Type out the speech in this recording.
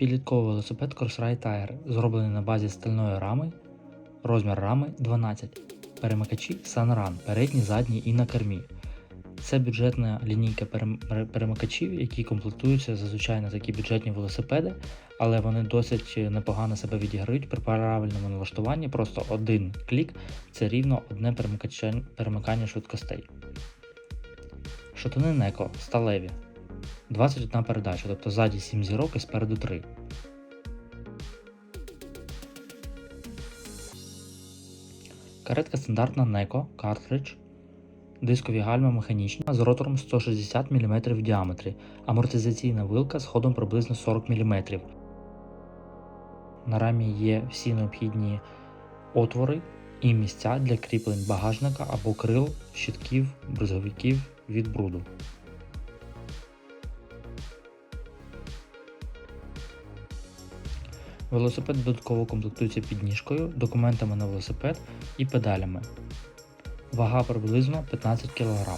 Підлітковий велосипед Crossride Tire, зроблений на базі стальної рами, розмір рами 12, перемикачі Sunrun, передні, задні і на кермі. Це бюджетна лінійка перемикачів, які комплектуються зазвичай на такі бюджетні велосипеди, але вони досить непогано себе відіграють при правильному налаштуванні. Просто один клік це рівно одне перемикання швидкостей. Шатуни Neko сталеві. 21 передача, тобто ззаді 7 зірок і спереду 3. Каретка стандартна Neko картридж. Дискові гальма механічні з ротором 160 мм в діаметрі, амортизаційна вилка з ходом приблизно 40 мм. На рамі є всі необхідні отвори і місця для кріплень багажника або крил, щитків, бризговиків від бруду. Велосипед додатково комплектується підніжкою, документами на велосипед і педалями. Вага приблизно 15 кг.